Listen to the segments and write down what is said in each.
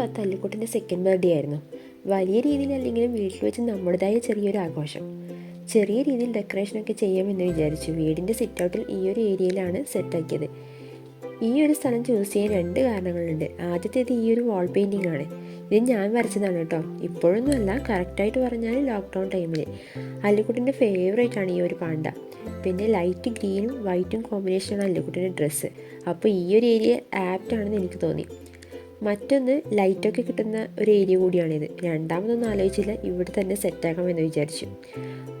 പത്ത് അല്ലിക്കുട്ടിന്റെ second birthday ആയിരുന്നു. വലിയ രീതിയിലല്ലെങ്കിലും വീട്ടിൽ വെച്ച് നമ്മുടേതായ ചെറിയൊരു ആഘോഷം. ചെറിയ രീതിയിൽ ഡെക്കറേഷനൊക്കെ ചെയ്യാമെന്ന് വിചാരിച്ചു. വീടിന്റെ സിറ്റ് ഔട്ടിൽ ഈ ഒരു ഏരിയയിലാണ് സെറ്റാക്കിയത് ഈ ഒരു സ്ഥലം ചൂസ് ചെയ്യാൻ രണ്ട് കാരണങ്ങളുണ്ട്. ആദ്യത്തേത് ഈ ഒരു വാൾ പെയിന്റിംഗ് ആണ്. ഇത് ഞാൻ വരച്ചതാണ് കേട്ടോ. ഇപ്പോഴൊന്നുമല്ല കറക്റ്റായിട്ട് പറഞ്ഞാൽ ലോക്ക്ഡൗൺ ടൈമിൽ അല്ലിക്കുട്ടിന്റെ ഫേവറേറ്റ് ആണ് ഈ ഒരു പാണ്ട. പിന്നെ ലൈറ്റ് ഗ്രീനും വൈറ്റും കോമ്പിനേഷനാണ് അല്ലിക്കുട്ടിന്റെ ഡ്രസ്സ് അപ്പോൾ ഈ ഒരു ഏരിയ ആപ്റ്റ് ആണെന്ന് എനിക്ക് തോന്നി. മറ്റൊന്ന് ലൈറ്റൊക്കെ കിട്ടുന്ന ഒരു ഏരിയ കൂടിയാണിത്. രണ്ടാമതൊന്നും ആലോചിച്ചില്ല ഇവിടെ തന്നെ സെറ്റാക്കാമെന്ന് വിചാരിച്ചു.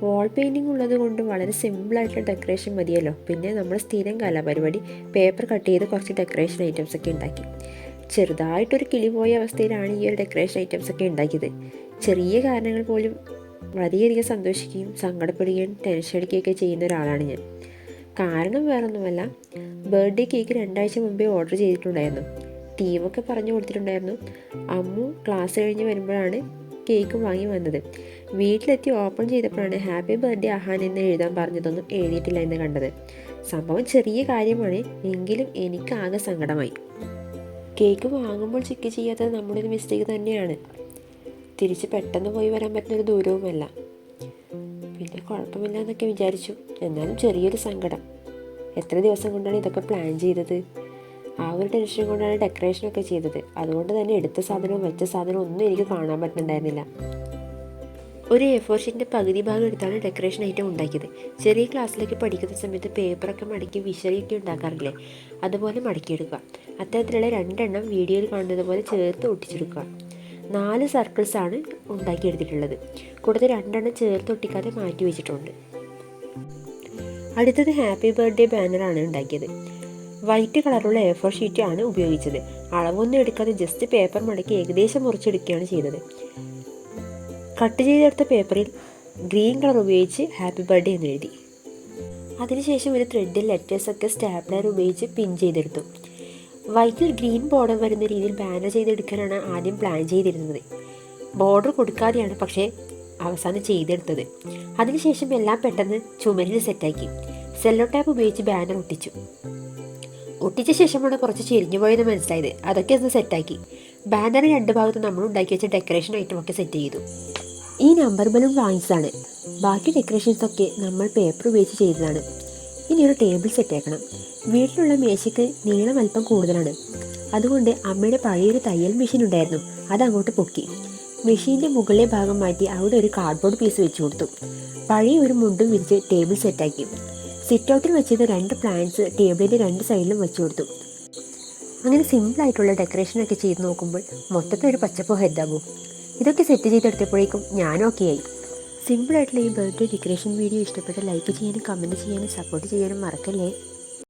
വാൾ പെയിന്റിംഗ് ഉള്ളത് കൊണ്ട് വളരെ സിമ്പിളായിട്ടുള്ള ഡെക്കറേഷൻ മതിയല്ലോ. പിന്നെ നമ്മൾ സ്ഥിരം കലാപരിപാടി പേപ്പർ കട്ട് ചെയ്ത് കുറച്ച് ഡെക്കറേഷൻ ഐറ്റംസ് ഒക്കെ ഉണ്ടാക്കി. ചെറുതായിട്ടൊരു കിളി പോയ അവസ്ഥയിലാണ് ഈ ഒരു ഡെക്കറേഷൻ ഐറ്റംസ് ഒക്കെ ഉണ്ടാക്കിയത്. ചെറിയ കാരണങ്ങൾ പോലും വളരെയധികം സന്തോഷിക്കുകയും സങ്കടപ്പെടുകയും ടെൻഷൻ അടിക്കുകയൊക്കെ ചെയ്യുന്ന ഒരാളാണ് ഞാൻ. കാരണം വേറൊന്നുമല്ല ബർത്ത്ഡേ കേക്ക് രണ്ടാഴ്ച മുമ്പേ ഓർഡർ ചെയ്തിട്ടുണ്ടായിരുന്നു. ടീമൊക്കെ പറഞ്ഞു കൊടുത്തിട്ടുണ്ടായിരുന്നു. അമ്മു ക്ലാസ് കഴിഞ്ഞ് വരുമ്പോഴാണ് കേക്ക് വാങ്ങി വന്നത്. വീട്ടിലെത്തി ഓപ്പൺ ചെയ്തപ്പോഴാണ് ഹാപ്പി ബർത്ത്ഡേ അഹാൻ എന്ന് എഴുതാൻ പറഞ്ഞതൊന്നും എഴുതിയിട്ടില്ല എന്ന് കണ്ടത്. സംഭവം ചെറിയ കാര്യമാണ് എങ്കിലും എനിക്ക് ആകെ സങ്കടമായി. കേക്ക് വാങ്ങുമ്പോൾ ചെക്ക് ചെയ്യാത്തത് നമ്മുടെ ഒരു മിസ്റ്റേക്ക് തന്നെയാണ്. തിരിച്ച് പെട്ടെന്ന് പോയി വരാൻ പറ്റുന്ന ഒരു ദൂരവുമല്ല. പിന്നെ കുഴപ്പമില്ല എന്നൊക്കെ വിചാരിച്ചു. എന്നാലും ചെറിയൊരു സങ്കടം. എത്ര ദിവസം കൊണ്ടാണ് ഇതൊക്കെ പ്ലാൻ ചെയ്തത്? ആ ഒരു ടെൻഷൻ കൊണ്ടാണ് ഡെക്കറേഷനൊക്കെ ചെയ്തത്. അതുകൊണ്ട് തന്നെ എടുത്ത സാധനവും വെച്ച സാധനവും ഒന്നും എനിക്ക് കാണാൻ പറ്റുന്നുണ്ടായിരുന്നില്ല. ഒരു എ ഫോർ ഷീറ്റിന്റെ പകുതി ഭാഗം എടുത്താണ് ഡെക്കറേഷൻ ഐറ്റം ഉണ്ടാക്കിയത്. ചെറിയ ക്ലാസ്സിലേക്ക് പഠിക്കുന്ന സമയത്ത് പേപ്പറൊക്കെ മടക്കി വിശറിയൊക്കെ ഉണ്ടാക്കാറില്ലേ? അതുപോലെ മടക്കിയെടുക്കുക. അത്തരത്തിലുള്ള രണ്ടെണ്ണം വീഡിയോയിൽ കാണുന്നത് പോലെ ചേർത്ത് ഒട്ടിച്ചെടുക്കുക. നാല് സർക്കിൾസാണ് ഉണ്ടാക്കിയെടുത്തിട്ടുള്ളത്. കൂടുതൽ രണ്ടെണ്ണം ചേർത്ത് ഒട്ടിക്കാതെ മാറ്റി വെച്ചിട്ടുണ്ട്. അടുത്തത് ഹാപ്പി ബർത്ത്ഡേ ബാനറാണ് ഉണ്ടാക്കിയത്. വൈറ്റ് കളറുള്ള എ ഫോർ ഷീറ്റ് ആണ് ഉപയോഗിച്ചത്. അളവൊന്നും എടുക്കാതെ ജസ്റ്റ് പേപ്പർ മടക്കി ഏകദേശം മുറിച്ചെടുക്കുകയാണ് ചെയ്തത്. കട്ട് ചെയ്തെടുത്ത പേപ്പറിൽ ഗ്രീൻ കളർ ഉപയോഗിച്ച് ഹാപ്പി ബർത്ത്ഡേ എന്ന് എഴുതി. അതിനുശേഷം ഒരു ത്രെഡിൽ ലെറ്റേഴ്സൊക്കെ സ്റ്റാപ്ലർ ഉപയോഗിച്ച് പിൻ ചെയ്തെടുത്തു. വൈറ്റിൽ ഗ്രീൻ ബോർഡർ വരുന്ന രീതിയിൽ ബാനർ ചെയ്തെടുക്കാനാണ് ആദ്യം പ്ലാൻ ചെയ്തിരുന്നത്. ബോർഡർ കൊടുക്കാതെയാണ് പക്ഷേ അവസാനം ചെയ്തെടുത്തത്. അതിനുശേഷം എല്ലാം പെട്ടെന്ന് ചുമരിൽ സെറ്റാക്കി സെല്ലോ ടാപ്പ് ഉപയോഗിച്ച് ബാനർ ഒട്ടിച്ചു. ഒട്ടിച്ച ശേഷമാണ് കുറച്ച് ചെരിഞ്ഞു പോയെന്ന് മനസ്സിലായത്. അതൊക്കെ ഒന്ന് സെറ്റാക്കി ബാനർ രണ്ട് ഭാഗത്ത് നമ്മൾ ഉണ്ടാക്കി വെച്ച ഡെക്കറേഷൻ ഐറ്റം ഒക്കെ സെറ്റ് ചെയ്തു. ഈ നമ്പർ ബലൂൺ വാങ്ങിച്ചതാണ്. ബാക്കി ഡെക്കറേഷൻസ് ഒക്കെ നമ്മൾ പേപ്പർ ഉപയോഗിച്ച് ചെയ്തതാണ്. ഇനി ഒരു ടേബിൾ സെറ്റാക്കണം വീട്ടിലുള്ള മേശയ്ക്ക് നീളം അല്പം കൂടുതലാണ്. അതുകൊണ്ട് അമ്മയുടെ പഴയൊരു തയ്യൽ മെഷീൻ ഉണ്ടായിരുന്നു. അത് അങ്ങോട്ട് പൊക്കി. മെഷീന്റെ മുകളിലെ ഭാഗം മാറ്റി അവിടെ ഒരു കാർഡ്ബോർഡ് പീസ് വെച്ച് കൊടുത്തു. പഴയ ഒരു മുണ്ടും വിരിച്ച് ടേബിൾ സെറ്റാക്കി സിറ്റ് ഔട്ടിൽ വെച്ചിരുന്ന രണ്ട് പ്ലാന്റ്സ് ടേബിളിന്റെ രണ്ട് സൈഡിലും വെച്ച് കൊടുത്തു. അങ്ങനെ സിമ്പിളായിട്ടുള്ള ഡെക്കറേഷനൊക്കെ ചെയ്ത് നോക്കുമ്പോൾ മൊത്തത്തിൽ ഒരു പച്ചപ്പോ ഹെദ്ദാകും ഇതൊക്കെ സെറ്റ് ചെയ്തെടുത്തപ്പോഴേക്കും ഞാനും ഓക്കെ ആയി. സിമ്പിളായിട്ടുള്ള ഈ ബർത്ത്ഡേ ഡെക്കറേഷൻ വീഡിയോ ഇഷ്ടപ്പെട്ട ലൈക്ക് ചെയ്യാനും കമന്റ് ചെയ്യാനും സപ്പോർട്ട് ചെയ്യാനും മറക്കല്ലേ?